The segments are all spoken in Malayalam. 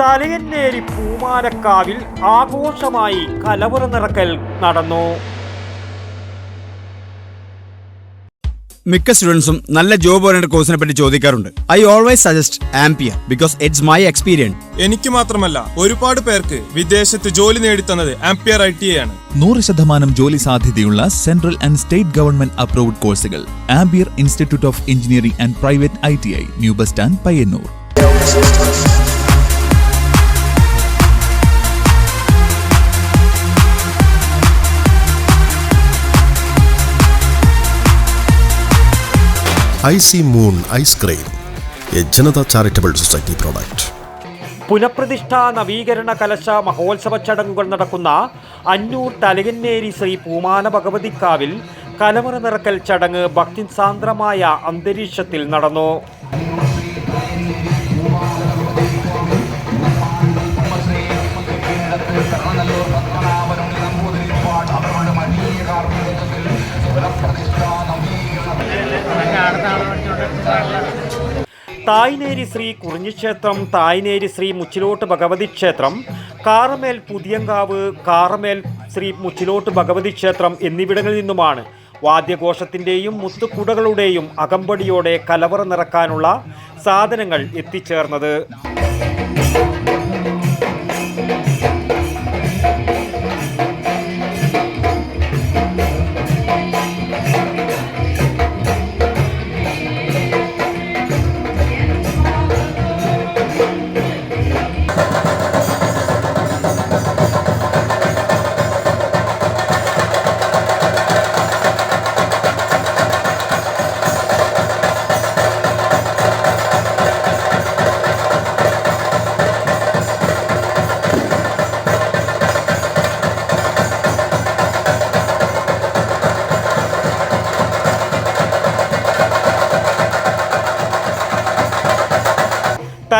തലയന്നേരി പൂമാരക്കാവിൽ ആഘോഷമായി കലവറ നിറക്കൽ നടന്നു. മിക്ക സ്റ്റുഡൻസും നല്ല ജോബ് ഓറിയന്റഡ് കോഴ്സിനെ പറ്റി ചോദിക്കാറുണ്ട്. I always suggest Ampere because it's my experience എനിക്ക് മാത്രമല്ല ഒരുപാട് പേർക്ക് വിദേശത്ത് ജോലി നേടിത്തന്നത് ആംപിയർ ഐ ടി ആണ്. നൂറ് ശതമാനം ജോലി സാധ്യതയുള്ള central and state government approved കോഴ്സുകൾ Ampere institute of engineering and private I T I new bus stand Payyanur. Icy moon ice cream A Janata charitable society product പുനഃപ്രതിഷ്ഠ നവീകരണ കലശ മഹോത്സവ ചടങ്ങുകൾ നടക്കുന്ന അന്നൂർ തലകന്നേരി ശ്രീ പൂമാല ഭഗവതിക്കാവിൽ കലവറ നിറക്കൽ ചടങ്ങ് ഭക്തിസാന്ദ്രമായ അന്തരീക്ഷത്തിൽ നടന്നു. തായ്നേരി ശ്രീ കുറിഞ്ഞിക്ഷേത്രം തായ്നേരി ശ്രീ മുച്ചിലോട്ട് ഭഗവതി ക്ഷേത്രം കാറമേൽ പുതിയങ്കാവ് കാറമേൽ ശ്രീ മുച്ചിലോട്ട് ഭഗവതി ക്ഷേത്രം എന്നിവിടങ്ങളിൽ നിന്നുമാണ് വാദ്യഘോഷത്തിന്റെയും മുത്തുകുടകളുടെയും അകമ്പടിയോടെ കലവറ നിറക്കാനുള്ള സാധനങ്ങൾ എത്തിച്ചേർന്നത്.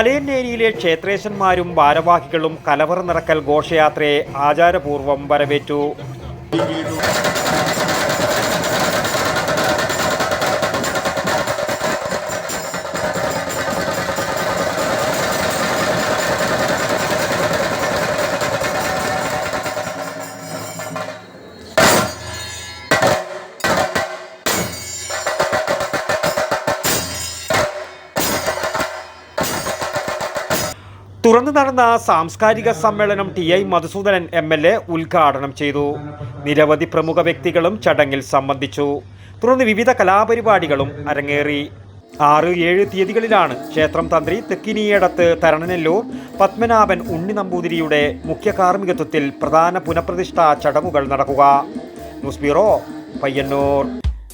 തലയന്നേരിയിലെ ക്ഷേത്രേശന്മാരും ഭാരവാഹികളും കലവറ നിറക്കൽ ഘോഷയാത്രയെ ആചാരപൂർവം വരവേറ്റു. തുറന്നു നടന്ന സാംസ്കാരിക സമ്മേളനം T I Madhusoodanan M L A ഉദ്ഘാടനം ചെയ്തു. നിരവധി പ്രമുഖ വ്യക്തികളും ചടങ്ങിൽ സംബന്ധിച്ചു. തുടർന്ന് വിവിധ കലാപരിപാടികളും അരങ്ങേറി. ആറ് ഏഴ് തീയതികളിലാണ് ക്ഷേത്രം തന്ത്രി തെക്കിനിയടത്ത് തരണനെല്ലൂർ പത്മനാഭൻ ഉണ്ണി നമ്പൂതിരിയുടെ മുഖ്യ കാർമ്മികത്വത്തിൽ പ്രധാന പുനഃപ്രതിഷ്ഠാ ചടങ്ങുകൾ നടക്കുക. News bureau Payyanur.